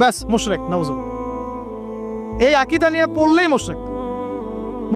ব্যাস মুশরেক নওয়াজ এই আকিদা নিয়ে পড়লেই মোশরেক।